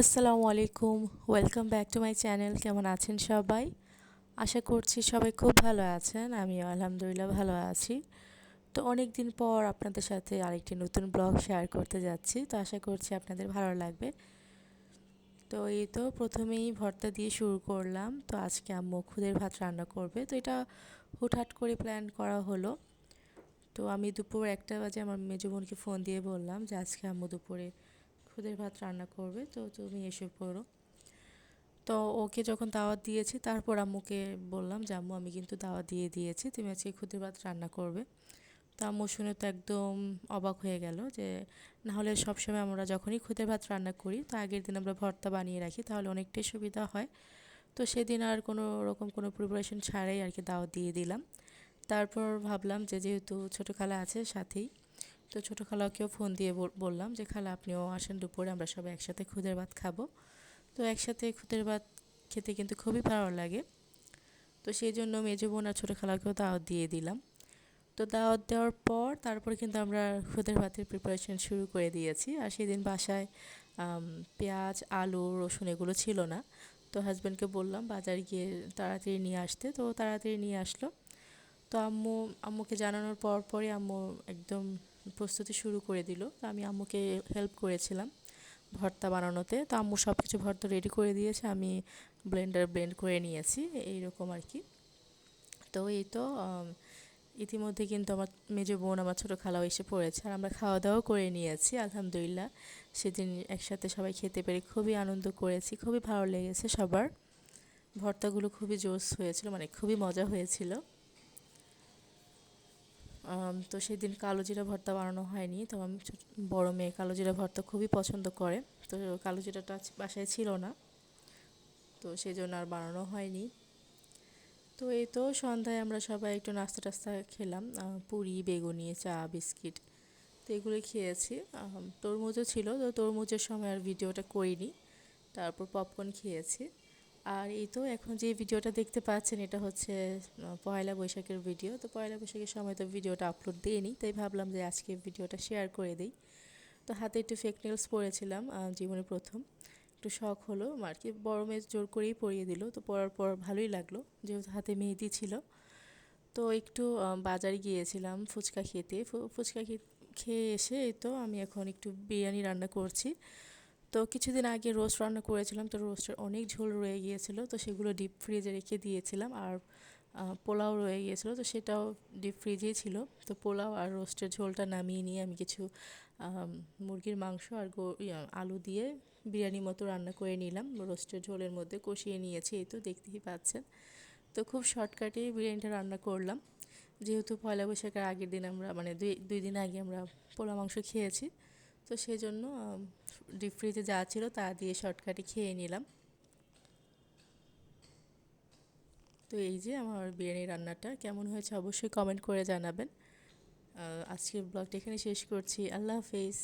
আসসালামু আলাইকুম। Welcome back to my channel কেমন আছেন সবাই? আশা করছি সবাই খুব ভালো আছেন। আমিও আলহামদুলিল্লাহ ভালো আছি। তো অনেক দিন পর আপনাদের সাথে আরেকটি নতুন ব্লগ শেয়ার করতে যাচ্ছি। তো আশা করছি আপনাদের ভালো লাগবে। তো এই তো প্রথমেই ভর্তা দিয়ে শুরু করলাম। তো আজকে আম্মু খুদের ভাত রান্না করবে। তো এটা হুটহাট করে প্ল্যান করা হলো। তো আমি দুপুর একটা বাজে আমার মেজো বোনকে ফোন দিয়ে বললাম যে আজকে আম্মু দুপুরে খুদের ভাত রান্না করবে, তো তুমি এসে পড়ো। তো ওকে যখন দাওয়াত দিয়েছি, তারপর আম্মুকে বললাম যে, আম্মু, আমি কিন্তু দাওয়াত দিয়ে দিয়েছি, তুমি আজকে খুদের ভাত রান্না করবে। তো আম্মু শুনে তো একদম অবাক হয়ে গেল যে, না হলে সবসময় আমরা যখনই খুদের ভাত রান্না করি, তো আগের দিন আমরা ভর্তা বানিয়ে রাখি, তাহলে অনেকটাই সুবিধা হয়। তো সেদিন আর কোনো রকম কোনো প্রিপারেশন ছাড়াই আর কি দাওয়াত দিয়ে দিলাম। তারপর ভাবলাম যে, যেহেতু ছোটো খালা আছে সাথেই তো ছোটো খালাকেও ফোন দিয়ে বললাম যে, খালা, আপনিও আসেন দুপুরে, আমরা সবাই একসাথে খুদের ভাত খাব। তো একসাথে খুদের ভাত খেতে কিন্তু খুবই ভালো লাগে। তো সেই জন্য মেজো বোন আর ছোটো খালাকেও দাওয়াত দিয়ে দিলাম। তো দাওয়াত দেওয়ার পর তারপর কিন্তু আমরা খুদের ভাতের প্রিপারেশন শুরু করে দিয়েছি। আর সেদিন বাসায় পেঁয়াজ, আলু, রসুন এগুলো ছিল না। তো হাজব্যান্ডকে বললাম, বাজারে গিয়ে তাড়াতাড়ি নিয়ে আসতে। তো তাড়াতাড়ি নিয়ে আসলো। তো আম্মু, আম্মুকে জানানোর পর পরই আম্মু একদম প্রস্তুতি শুরু করে দিল। তো আমি আম্মুকে হেল্প করেছিলাম ভর্তা বানানোতে। তো আম্মু সব কিছু ভর্তা রেডি করে দিয়েছে, আমি ব্লেন্ডার ব্লেন্ড করে নিয়েছি, এইরকম আর কি। তো এই তো ইতিমধ্যে কিন্তু আমার মেজো বোন, আমার ছোটো খালাও এসে পড়েছে আর আমরা খাওয়া দাওয়াও করে নিয়েছি, আলহামদুলিল্লাহ। সেদিন একসাথে সবাই খেতে পেরে খুবই আনন্দ করেছি, খুবই ভালো লেগেছে সবার। ভর্তাগুলো খুবই জোস হয়েছিল মানে খুবই মজা হয়েছিল। তো সেদিন কালো জিরা ভর্তা বানানো হয়নি, তো আমি বড় মেয়ে কালো জিরা ভর্তা খুবই পছন্দ করে, তো কালো জিরাটা বাসায় ছিল না, তো সেই জন্য আর বানানো হয়নি। তো এই তো সন্ধ্যায় আমরা সবাই একটু নাস্তা টাস্তা খেলাম পুরি, বেগুনি, চা, বিস্কিট, তো এগুলো খেয়েছি তরমুজও ছিল, তো তরমুজের সময় আর ভিডিওটা করিনি, তারপর পপকর্ন খেয়েছি। আর এই তো এখন যে ভিডিওটা দেখতে পাচ্ছেন, এটা হচ্ছে পয়লা বৈশাখের ভিডিও। তো পয়লা বৈশাখের সময় তো ভিডিওটা আপলোড দিইনি, তাই ভাবলাম যে আজকে ভিডিওটা শেয়ার করে দিই। তো হাতে একটু ফেক নেলস পরেছিলাম জীবনে প্রথম। একটু শখ হলো, আর কি, বড় মেয়ে জোর করেই পরিয়ে দিল। তো পরার পর ভালোই লাগল, যেহেতু হাতে মেহেদি ছিল। তো একটু বাজারে গিয়েছিলাম ফুচকা খেতে। ফুচকা খেয়ে এসে তো আমি এখন একটু বিরিয়ানি রান্না করছি। তো কিছুদিন আগে রোস্ট রান্না করেছিলাম, তো রোস্টের অনেক ঝোল রয়ে গিয়েছিল, তো সেগুলো ডিপ ফ্রিজে রেখে দিয়েছিলাম আর পোলাও রয়ে গিয়েছিল, তো সেটাও ডিপ ফ্রিজেই ছিল। তো পোলাও আর রোস্টের ঝোলটা নামিয়ে নিয়ে আমি কিছু মুরগির মাংস আর আলু দিয়ে বিরিয়ানি মতো রান্না করে নিলাম। রোস্টের ঝোলের মধ্যে কষিয়ে নিয়েছি, এই তো দেখতেই পাচ্ছেন। তো খুব শর্টকাটে বিরিয়ানিটা রান্না করলাম। যেহেতু পয়লা বৈশাখের আগের দিন আমরা মানে দুই দুই দিন আগে আমরা পোলা মাংস খেয়েছি তো সেই জন্য ডিপ ফ্রিজে যা ছিল তা দিয়ে শর্টকাটে খেয়ে নিলাম। তো এই যে আমার বিরিয়ানি রান্নাটা, কেমন হয়েছে অবশ্যই কমেন্ট করে জানাবেন। আজকের ব্লগটা এখানে শেষ করছি। আল্লাহ হাফেজ।